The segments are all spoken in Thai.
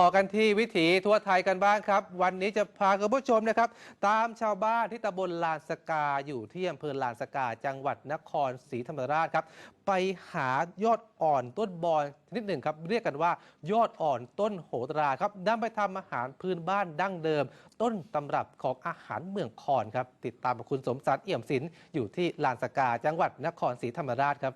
ต่อกันที่วิถีทั่วไทยกันบ้างครับ วันนี้จะพาคุณผู้ชมนะครับ ตามชาวบ้านที่ตำบลลานสกาอยู่ที่อำเภอลานสกาจังหวัดนครศรีธรรมราชครับ ไปหายอดอ่อนต้นบอนชนิดหนึ่งครับเรียกกันว่ายอดอ่อนต้นโหราครับนำไปทำอาหารพื้นบ้านดั้งเดิม ต้นตำรับของอาหารเมืองคอนครับ ติดตามคุณสมศักดิ์เอี่ยมศิลป์อยู่ที่ลานสกาจังหวัดนครศรีธรรมราชครับ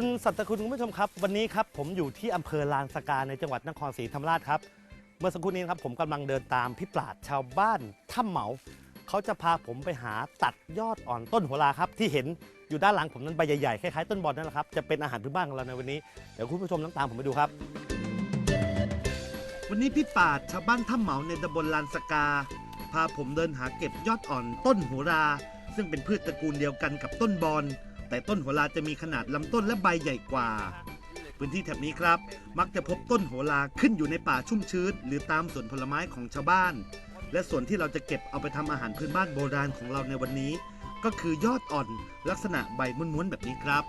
คุณสัตคุณคุณผู้ชมครับ วันนี้ครับผมอยู่ที่อำเภอลานสกาในจังหวัดนครศรีธรรมราชครับ เมื่อสักครู่นี้ครับผมกำลังเดินตามพี่ปราดชาวบ้านถ้ำเหมาเขาจะพาผมไปหาตัดยอดอ่อนต้นโหราครับ ที่เห็นอยู่ด้านหลังผมนั้นใบใหญ่ๆคล้ายๆต้นบอลนั่นแหละครับจะเป็นอาหารพื้นบ้านของเราในวันนี้เดี๋ยวคุณผู้ชมต้องตามผมไปดูครับ วันนี้พี่ปราดชาวบ้านถ้ำเหมาในตำบลลานสกา พาผมเดินหาเก็บยอดอ่อนต้นโหราซึ่งเป็นพืชตระกูลเดียวกันกับต้นบอล แต่ต้นโหราจะมีขนาดลำต้นและใบใหญ่กว่า พื้นที่แถบนี้ครับ มักจะพบต้นโหราขึ้นอยู่ในป่าชุ่มชื้น หรือตามสวนผลไม้ของชาวบ้าน และส่วนที่เราจะเก็บเอาไปทำอาหารพื้นบ้านโบราณของเราในวันนี้ ก็คือยอดอ่อนลักษณะใบม้วนๆแบบนี้ครับ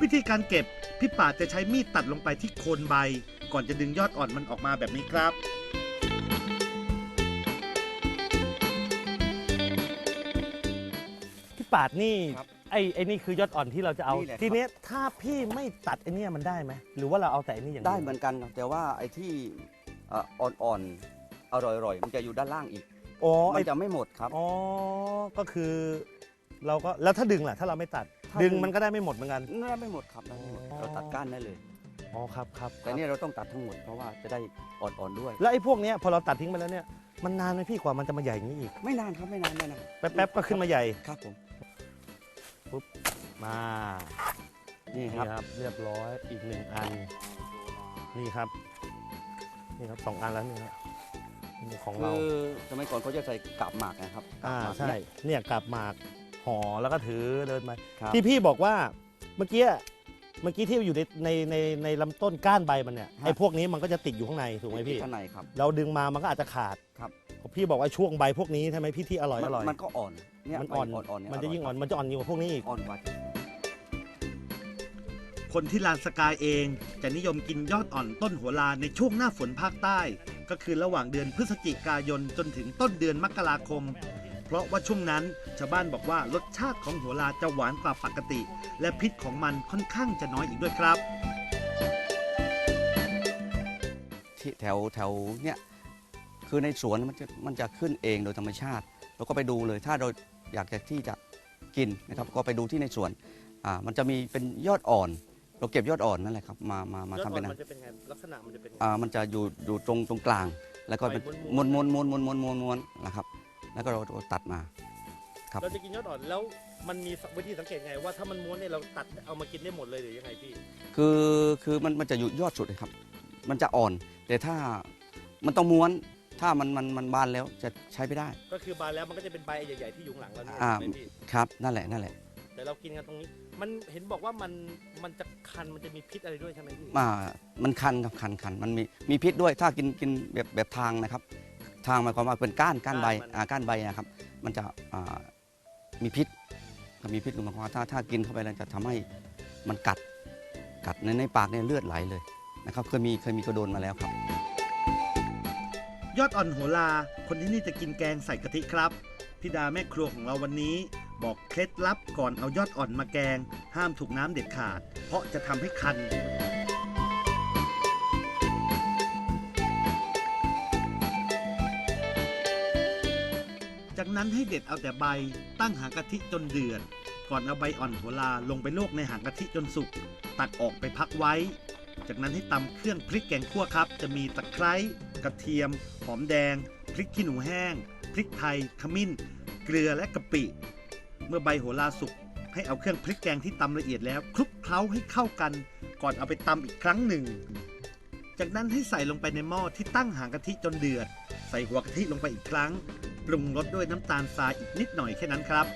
วิธีการเก็บพี่ป่าจะใช้มีดตัดลงไปที่โคนใบ ก่อนจะดึงยอดอ่อนมันออกมาแบบนี้ครับ ปาดนี่ครับไอ้ไอ้นี่คือยอดอ่อนที่เราจะเอานี่แหละครับทีเนี้ยถ้าพี่ไม่ตัดไอ้เนี่ยมันได้ไหมหรือว่าเราเอาแต่อันนี้อย่างดียวได้เหมือนกันครับแต่ว่าไอ้ที่เอ่ออ่อนๆอร่อยๆมันจะอยู่ด้านล่างอีกอ๋อมัไอ้นจะไม่หมดครับ อ๋อก็คือ เราก็แล้วถ้าดึงล่ะ ถ้าเราไม่ตัด ถ้าดึงดึงมันก็ได้ไม่หมดเหมือนกันนั่นไม่หมดครับได้ไม่หมดอ๋อ เราตัดก้านได้เลย อ๋อครับครับแต่เนี่ยเราต้องตัดทั้งหมดเพราะว่าจะได้อ่อนๆด้วย แล้วไอ้พวกเนี้ยพอเราตัดทิ้งไปแล้วเนี่ยมันนานไหมพี่กว่ามันจะมาใหญ่อย่างนี้อีกไม่นานครับไม่นานไม่นานแป๊บๆก็ขึ้นมาใหญ่ ครับผม มานี่นี่ครับครับเรียบร้อยอีกหนึ่งอัน นี่ครับ นี่ครับสองอันแล้วนี่ครับนี่ของคืเราอสมัยก่อนเขาจะใส่กาบหมากนะครับอ่ากบหมากใช่เนี่ยเนี่ยกลับหมากห่อแล้วก็ถือเดินมาครับ ที่พี่บอกว่าเมื่อกี้ เมื่อกี้ที่อยู่ในในในในลำต้นก้านใบมันเนี่ยไอ้พวกนี้มันก็จะติดอยู่ข้างในถูกไหมพี่ข้างในครับ เราดึงมามันก็อาจจะขาดครับพี่บอกว่าช่วงใบพวกนี้ใช่ไหมพี่ที่อร่อยมัอร่อยมันก็อ่อนเนี่ยมันอ่อนใบอ่อนๆเยมันจะยิ่งอ่อนมันจะอ่อนยิ่งกว่าพวกนี้อีกอ่อนกว่าคนที่ลานสกายเองจะนิยมกินยอดอ่อนต้นโหัวลาในช่วงหน้าฝนภาคใต้ ก็คือระหว่างเดือนพฤศจิกายนจนถึงต้นเดือนมกราคม เพราะว่าช่วงนั้นชาวบ้านบอกว่ารสชาติของโหัวลาจะหวานกว่าปกติ และพิษของมันค่อนข้างจะน้อยอีกด้วยครับ ที่แถวแถวเนี่ยคือในสวนมันจะมันจะขึ้นเองโดยธรรมชาติ เราก็ไปดูเลยถ้าเราอยากจะที่จะกินนะครับ ก็ไปดูที่ในสวนอ่ามันจะมีเป็นยอดอ่อน เราเก็บยอดอ่อนนั่นแหละครับมามามาทำเป็นอามันจะเป็นไงลักษณะมันจะเป็นไง อ่ามันจะอยู่อยู่ตรงตรงกลาง แล้วก็เป็นใบม้ม้ววนนๆม้วนม้วนม้วนม้วนม้วนม้วนนะครับ แล้วก็เราเราตัดมาครับเราจะกินยอดอ่อนแล้วมันมีวิธีสังเกตไงว่าถ้ามันม้วนเนี่ยเราตัดเอามากินได้หมดเลยหรือยังไงพี่คือคือมันมันจะอยู่ยอดสุดเลยครับ มันจะอ่อน แต่ถ้ามันต้องม้วนถ้ามันมันมันบานแล้วจะใช้ไม่ได้ ก็คือบานแล้วมันก็จะเป็นใบใหญ่ๆที่อยู่ข้างหลังเราเนี่ยอ่าใช่ไหมพี่ครับนั่นแหละนั่นแหละ แต่เรากินกันตรงนี้ มันเห็นบอกว่ามันมันจะคันมันจะมีพิษอะไรด้วยใช่ไหมพี่อ่ามันคันครับคันคันมันมีมีพิษด้วยถ้ากินกินแบบแบบทางนะครับ ทางหมายความว่าเป็นก้านก้านใบอ่าก้านใบนะครับ มันจะอ่ามีพิษครับมีพิษคือหมายความว่าถ้าถ้ากินเข้าไปแล้วจะทำให้มันกัดกัดในในปากเนี่ยเลือดไหลเลยนะครับเคยมีเคยมีกระโดนมาแล้วครับ ยอดอ่อนโหรา คนที่นี่จะกินแกงใส่กะทิครับพี่ดาแม่ครัวของเราวันนี้ บอกเคล็ดลับก่อนเอายอดอ่อนมาแกง ห้ามถูกน้ำเด็ดขาด เพราะจะทำให้คัน จากนั้นให้เด็ดเอาแต่ใบ ตั้งหางกะทิจนเดือด ก่อนเอาใบอ่อนโหราลงไปลวกในหางกะทิจนสุก ตักออกไปพักไว้ จากนั้นให้ตำเครื่องพริกแกงคั่วครับ จะมีตะไคร้กระเทียม หอมแดง พริกขี้หนูแห้ง พริกไทย ขมิ้น เกลือและกะปิ เมื่อใบโหราสุก ให้เอาเครื่องพริกแกงที่ตำละเอียดแล้วคลุกเคล้าให้เข้ากัน ก่อนเอาไปตำอีกครั้งหนึ่ง จากนั้นให้ใส่ลงไปในหม้อที่ตั้งหางกะทิจนเดือด ใส่หัวกะทิลงไปอีกครั้ง ปรุงรสด้วยน้ำตาลทรายอีกนิดหน่อยแค่นั้นครับ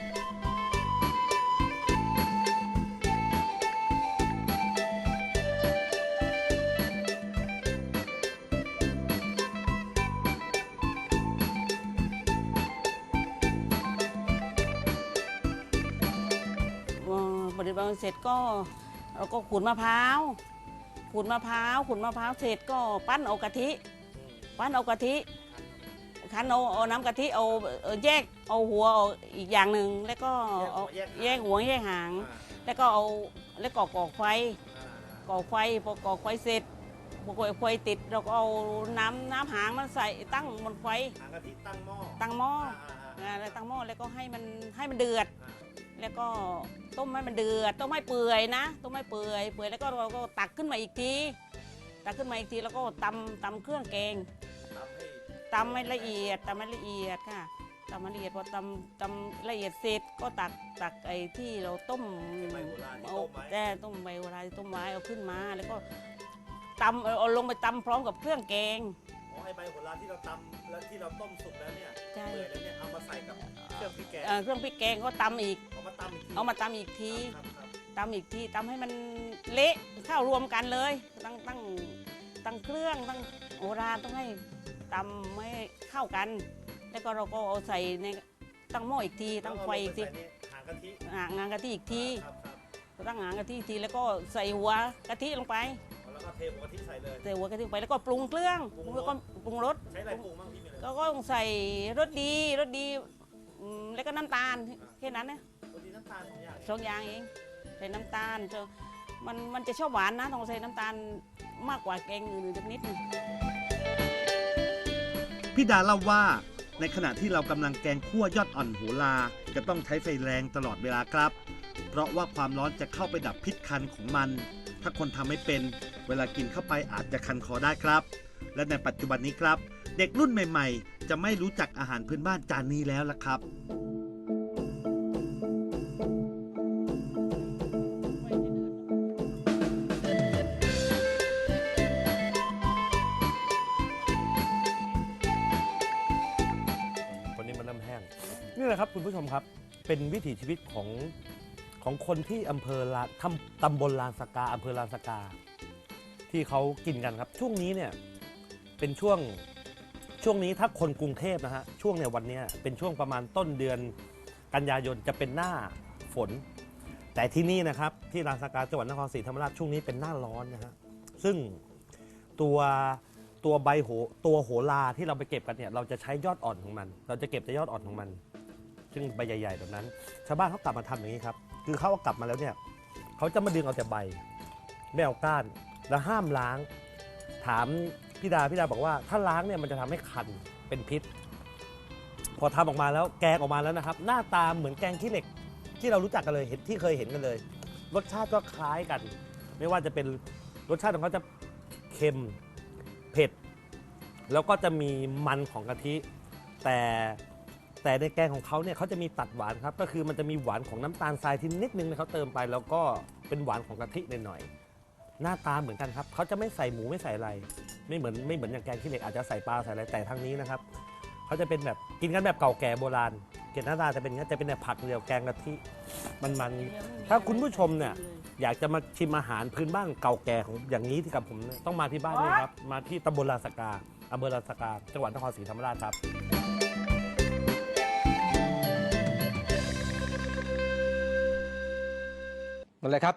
เอ่อปฏิบัติเสร็จก็เราก็ขูดมะพร้าวขูดมะพร้าวขูดมะพร้าวเสร็จก็ปั้นเอากะทิ ปั้นเอากะทิ คั้นเอาเอาน้ำกะทิเอาเอ่อแยกเอาหัวออกอีกอย่างหนึ่งแล้วก็เอาแยกหัวแยกหาง แล้วก็เอาแล้วก็ก่อไฟก่อไฟพอก่อไฟเสร็จพอก่อไฟติดเราก็เอาน้ำน้ำหางมันใส่ตั้งบนไฟหางกะทิตั้งหม้อตั้งหม้ออ่าแล้วตั้งหม้อแล้วก็ให้มันให้มันเดือด แล้วก็ต้มให้มันเดือดต้มให้เปื่อยนะต้มให้เปื่อยเปื่อยแล้วก็เราก็ตักขึ้นมาอีกทีตักขึ้นมาอีกทีแล้วก็ตำตำเครื่องแกง ตำให้ละเอียดตำให้ละเอียดค่ะตำให้ละเอียดพอตำตำละเอียดเสร็จก็ตักตักไอ้ที่เราต้มเอาแต่ต้มใบโบราณที่ต้มไว้เอาขึ้นมาแล้วก็ตำเอาเอาลงไปตำพร้อมกับเครื่องแกงอ๋อไอใบโหระที่เราตำแล้วที่เราต้มสุกแล้วเนี่ยใช่เปื่อยแล้วเนี่ยเอามาใส่กับเครื่องพริกแกงเอ่อเครื่องพริกแกงก็ตำอีกเอามาตำอีกทีเอามาตำอีกทีครับครับตำอีกทีตำให้มันเละเข้ารวมกันเลยตั้งตั้งตั้งเครื่องตั้งโอราต้องให้ ตำให้เข้ากัน แล้วก็เราก็เอาใส่ในตั้งหม้ออีกที ตั้งไฟอีกทีแล้วเาลงไปใส่นี่หางกะทิอ่างานกะทิอีกทีครับครับตั้งหางกะทิอีกทีแล้วก็ใส่หัวกะทิลงไปแล้วก็เทหัวกะทิใส่เลยใส่หัวกะทิลงไปแล้วก็ปรุงเครื่องปรุงรสแล้วก็ปรุงรสใช้อะไรปรุงบ้างพี่มีอะไรก็ก็ต้องใส่รสดีรสดีอืมแล้วก็น้ำตาลแค่นั้นนะบางทีน้ำตาลสองอย่างสองอย่างเองใส่น้ำตาลเจอมันมันจะชอบหวานนะต้องใส่น้ำตาลมากกว่าแกงอื่นๆสักนิดหนึง พี่ดาเล่าว่า ในขณะที่เรากำลังแกงคั่วยอดอ่อนโหรา จะต้องใช้ไฟแรงตลอดเวลาครับ เพราะว่าความร้อนจะเข้าไปดับพิษคันของมัน ถ้าคนทำไม่เป็น เวลากินเข้าไปอาจจะคันคอได้ครับ และในปัจจุบันนี้ครับ เด็กรุ่นใหม่ ๆ จะไม่รู้จักอาหารพื้นบ้านจานนี้แล้วละครับ แหละครับคุณผู้ชมครับเป็นวิถีชีวิตของของคนที่อำเภอลาทำตำบลลานสกาอำเภอลานสกา ที่เขากินกันครับ ช่วงนี้เนี่ยเป็นช่วงช่วงนี้ถ้าคนกรุงเทพนะฮะช่วงเนี่ยวันนี้เป็นช่วงประมาณต้นเดือนกันยายนจะเป็นหน้าฝน แต่ที่นี่นะครับที่ลานสกาจังหวัดนครศรีธรรมราชช่วงนี้เป็นหน้าร้อนนะฮะซึ่งตัวตัวใบโหตัวโหราที่เราไปเก็บกันเนี่ยเราจะใช้ยอดอ่อนของมัน เราจะเก็บแต่ยอดอ่อนของมัน ซึ่งใบใหญ่ๆแบบนั้น ชาวบ้านเขากลับมาทำอย่างนี้ครับ คือเขาเอากลับมาแล้วเนี่ยเขาจะมาดึงเอาแต่ใบ ไม่เอาก้าน แล้วห้ามล้าง ถามพี่ดาพี่ดาบอกว่า ถ้าล้างเนี่ยมันจะทำให้คันเป็นพิษ พอทำออกมาแล้วแกงออกมาแล้วนะครับ หน้าตาเหมือนแกงขี้เหล็ก ที่เรารู้จักกันเลยเห็นที่เคยเห็นกันเลย รสชาติก็คล้ายกัน ไม่ว่าจะเป็นรสชาติของเขาจะเค็มเผ็ด แล้วก็จะมีมันของกะทิ แต่ แต่ในแกงของเขาเนี่ยเขาจะมีตัดหวานครับ ก็คือมันจะมีหวานของน้ำตาลทรายที่นิดนึงนะเขาเติมไป แล้วก็เป็นหวานของกะทิหน่อยๆหน้าตาเหมือนกันครับเขาจะไม่ใส่หมูไม่ใส่อะไร ไม่เหมือนไม่เหมือนอย่างแกงขี้เหล็กอาจจะใส่ปลาใส่อะไรแต่ทางนี้นะครับเขาจะเป็นแบบกินกันแบบเก่าแก่โบราณเกล็ดหน้าตาจะเป็นย่างนี้จะเป็นแบบผักเดียวแกงกะทิมันๆถ้าคุณผู้ชมเนี่ยอยากจะมาชิมอาหารพื้นบ้านเก่าแก่ของอย่างนี้ที่กับผมต้องมาที่บ้านนี่ครับมาที่ตำบลลาสกาอำเภอลาสกาจังหวัดนครศรีธรรมราชครับ นั่นแหละครับ